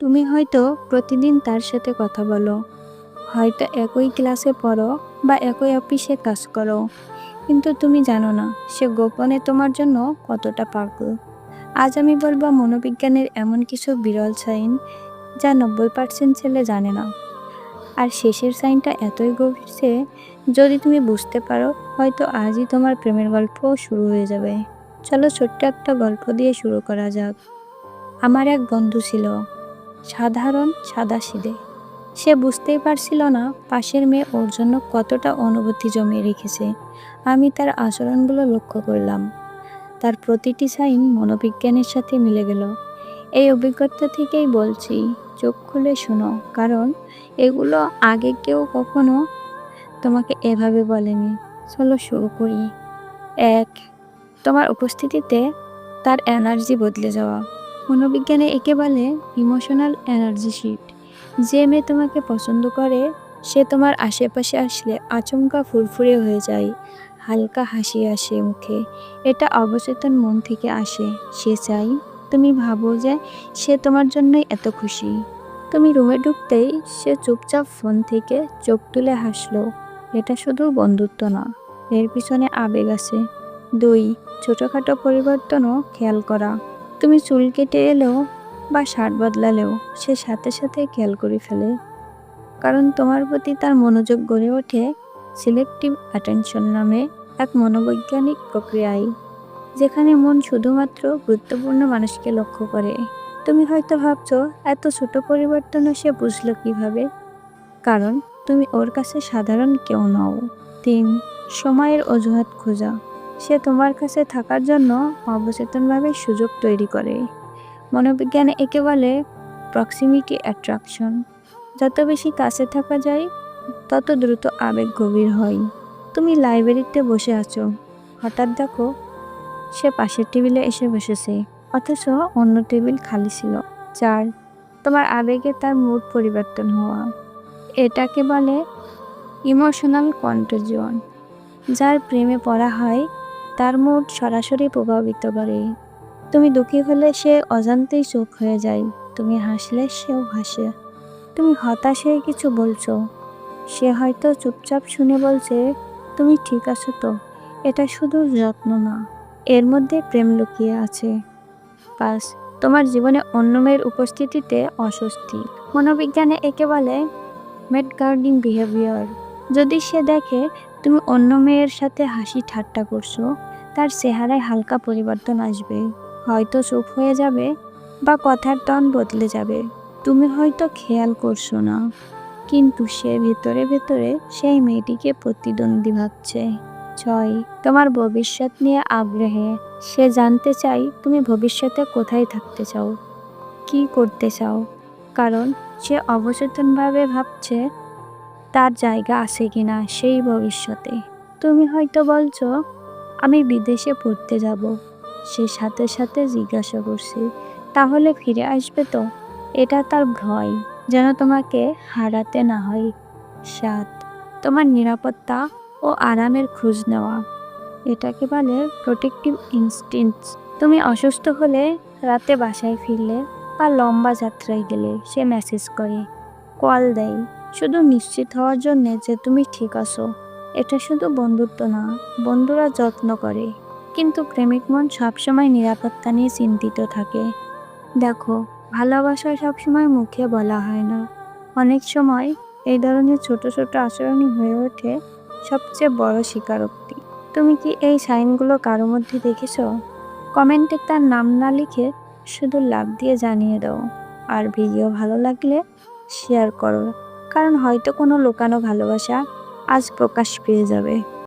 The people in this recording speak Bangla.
তুমি হয়তো প্রতিদিন তার সাথে কথা বলো। হয়তো একই ক্লাসে পড়ো বা একই অফিসে কাজ করো। কিন্তু তুমি জানো না, সে গোপনে তোমার জন্য কতটা পাগল। আজ আমি বলব মনোবিজ্ঞানের এমন কিছু বিরল সাইন যা নব্বই পার্সেন্ট ছেলে জানে না। আর শেষের সাইনটা এতই গভীর যে যদি তুমি বুঝতে পারো, হয়তো আজই তোমার প্রেমের গল্প শুরু হয়ে যাবে। চলো ছোট্ট একটা গল্প দিয়ে শুরু করা যাক। আমার এক বন্ধু ছিল। সাধারণ সাদা সিদে। সে বুঝতেই পারছিল না পাশের মেয়ে ওর জন্য কতটা অনুভূতি জমিয়ে রেখেছে। আমি তার আচরণগুলো লক্ষ্য করলাম। তার প্রতিটি সাইন মনোবিজ্ঞানের সাথে মিলে গেল। এই অভিজ্ঞতা থেকেই বলছি, চোখ খুলে শোনো, কারণ এগুলো আগে কেউ কখনো তোমাকে এভাবে বলেনি। চলো শুরু করি। এক, তোমার উপস্থিতিতে তার এনার্জি বদলে যাওয়া। মনোবিজ্ঞানে একে বলে ইমোশনাল এনার্জি শিট যে মেয়ে তোমাকে পছন্দ করে, সে তোমার আশেপাশে আসলে আচমকা ফুরফুরে হয়ে যায়, হালকা হাসি আসে মুখে। এটা অবচেতন মন থেকে আসে। সে চাই তুমি ভাবো যে সে তোমার জন্যই এত খুশি। তুমি রুমে ঢুকতেই সে চুপচাপ ফোন থেকে চোখ তুলে হাসলো। এটা শুধু বন্ধুত্ব না, এর পিছনে আবেগ আছে। দুই, ছোটোখাটো পরিবর্তনও খেয়াল করা। তুমি চুল কেটে এলেও বা শার্ট বদলালেও সে সাথে সাথে খেয়াল করে ফেলে। কারণ তোমার প্রতি তার মনোযোগ গড়ে ওঠে সিলেক্টিভ অ্যাটেনশন নামে এক মনোবৈজ্ঞানিক প্রক্রিয়ায় যেখানে মন শুধুমাত্র গুরুত্বপূর্ণ মানুষকে লক্ষ্য করে। তুমি হয়তো ভাবছ, এত ছোট পরিবর্তনও সে বুঝলো কীভাবে? কারণ তুমি ওর কাছে সাধারণ কেউ নও। তিন, সময়ের অজুহাত খোঁজা। সে তোমার কাছে থাকার জন্য অবচেতনভাবে সুযোগ তৈরি করে। মনোবিজ্ঞানে একে বলে প্রক্সিমিটি অ্যাট্রাকশন যত বেশি কাছে থাকা যায়, তত দ্রুত আবেগ গভীর হয়। তুমি লাইব্রেরিতে বসে আছো। হঠাৎ দেখো, সে পাশের টেবিলে এসে বসেছে। অথচ অন্য টেবিল খালি ছিল চার তোমার আবেগে তার মুড পরিবর্তন হওয়া। এটাকে বলে ইমোশনাল কন্ট্রোজিয়ন যার প্রেমে পড়া হয় তার মুড সরাসরি প্রভাবিত করে। তুমি দুঃখী হলে সে অজান্তেই চোখ হয়ে যায়। তুমি হাসলে সেও হাসে। তুমি হতাশ হয়ে কিছু বলছো। সে হয়তো চুপচাপ শুনে বলছে, তুমি ঠিক আছো তো? এটা শুধু যত্ন না। এর মধ্যে প্রেম লুকিয়ে আছে। পাস তোমার জীবনে অন্য মেয়ের উপস্থিতিতে অস্বস্তি। মনোবিজ্ঞানে একে বলে মেড গার্ডিং বিহেভিয়ার। যদি সে দেখে তুমি অন্য মেয়ের সাথে হাসি ঠাট্টা করছ তার চেহারায় হালকা পরিবর্তন আসবে। হয়তো চুপ হয়ে যাবে বা কথার টন বদলে যাবে। তুমি হয়তো খেয়াল করছ না। কিন্তু সে ভেতরে ভেতরে সেই মেয়েটিকে প্রতিদ্বন্দ্বী ভাবছে। ছয়, তোমার ভবিষ্যৎ নিয়ে আগ্রহে। সে জানতে চাই তুমি ভবিষ্যতে কোথায় থাকতে চাও। কি করতে চাও? কারণ সে অবচেতনভাবে ভাবছে তার জায়গা আছে কিনা সেই ভবিষ্যতে। তুমি হয়তো বলছো আমি বিদেশে পড়তে যাব। সে সাথে সাথে জিজ্ঞাসা করছে, তাহলে ফিরে আসবে তো? এটা তার ভয়, যেন তোমাকে হারাতে না হয়। সাত, তোমার নিরাপত্তা ও আরামের খোঁজ নেওয়া। এটাকে বলে প্রোটেক্টিভ ইনস্টিংস তুমি অসুস্থ হলে রাতে বাসায় ফিরলে বা লম্বা যাত্রায় গেলে সে মেসেজ করে, কল দেয়। শুধু নিশ্চিত হওয়ার জন্যে যে তুমি ঠিক আছো। এটা শুধু বন্ধুত্ব না, বন্ধুরা যত্ন করে। কিন্তু প্রেমিক মন সবসময় নিরাপত্তা নিয়ে চিন্তিত থাকে। দেখো, ভালোবাসা সবসময় মুখে বলা হয় না। অনেক সময় এই ধরনের ছোট ছোট আচরণই হয়ে ওঠে সবচেয়ে বড় স্বীকারোক্তি। তুমি কি এই সাইনগুলো কারও মধ্যে দেখেছ? কমেন্টে তার নাম না লিখে শুধু লাভ দিয়ে জানিয়ে দাও। আর ভিডিও ভালো লাগলে শেয়ার করো। কারণ হয়তো কোনো লোকানো ভালোবাসা আজ প্রকাশ পেয়ে যাবে।